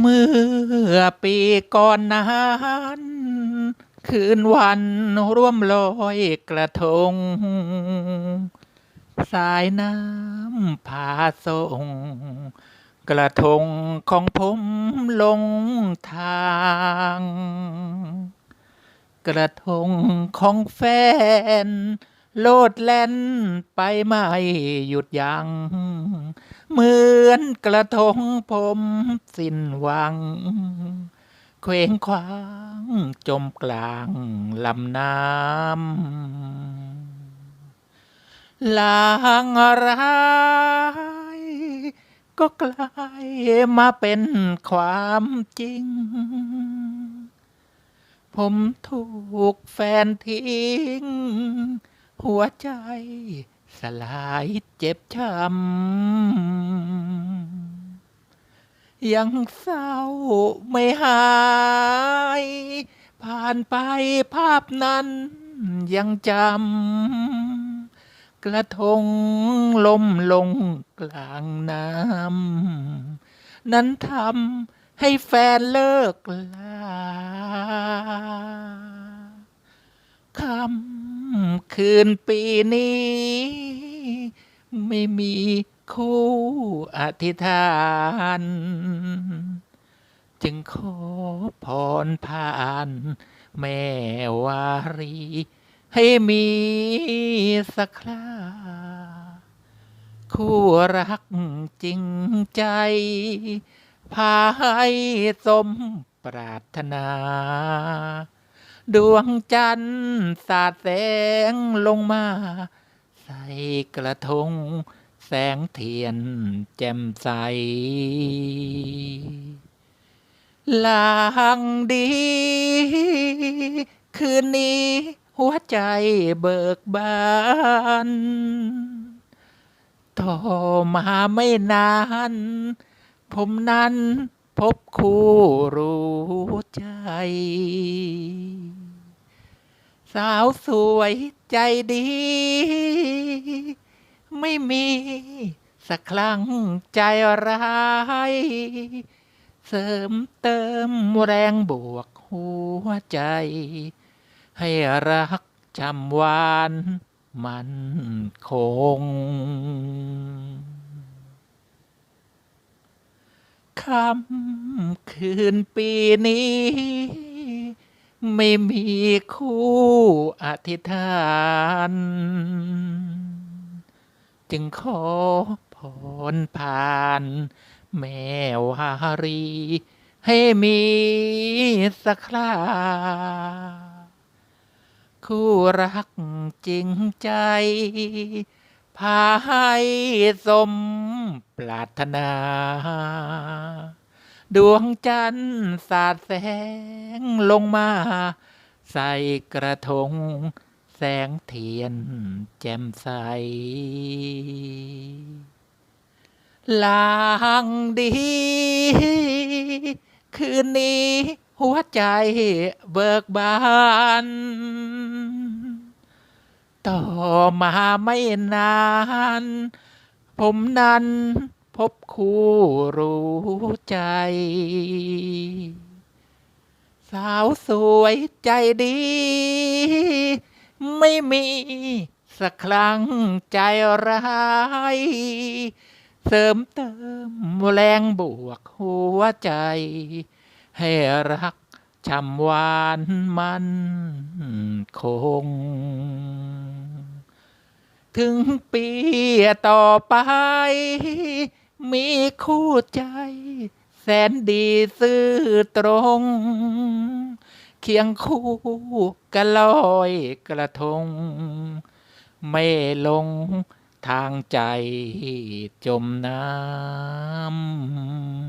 เมื่อปีก่อนนั้นคืนวันร่วมลอยกระทง สายน้ำพาส่ง กระทงของผมลงทาง กระทงของแฟน โลดแล่นไปไม่หยุดยัง้งเหมือนกระทงผมสิ้นหวัง เคว้งคว้างจมกลางลำน้ำลางร้ายก็กลายมาเป็นความจริง ผมถูกแฟนทิ้ง หัวใจ สลายเจ็บช้ำยังเศร้าไม่หาย ผ่านไปภาพนั้นยังจำ กระทงล้มลงกลางน้ำ นั้นทำให้แฟนเลิกลา ค่ำ คืนปีนี้ ไม่มีคู่อธิษฐาน จึงขอพรผ่าน แม่วารี ให้มีสักคราคู่รักจริงใจ พาให้สมปรารถนา ดวงจันทร์สาดแสงลงมา ใส่กระทง แสงเทียนแจ่มใสลางดี คืนนี้ หัวใจเบิกบานต่อมาไม่นาน ผมนั้นพบคู่รู้ใจ สาวสวยใจดี ไม่มีสักครั้งใจร้าย เสริมเติมแรงบวกหัวใจ ให้รักจำวานมันคง คำคืนปีนี้ ไม่มีคู่อธิษฐาน จึงขอพรผ่าน แม่วารี ให้มีสักคราคู่รักจริงใจ พาให้สมปรารถนา ดวงจันทร์สาดแสงลงมา ใส่กระทง แสงเทียนแจ่มใส ลางดี คืนนี้ หัวใจเบิกบานต่อมาไม่นาน ผมนั้น พบคู่รู้ใจ สาวสวยใจดี ไม่มีสักครั้งใจร้าย เสริมเติมแรงบวกหัวใจ ให้รักจำหวานมันคง ถึงปีต่อไป มีคู่ใจ แสนดีซื่อตรง เคียงคู่กันลอยกระทง ไม่ลงทางใจจมน้ำ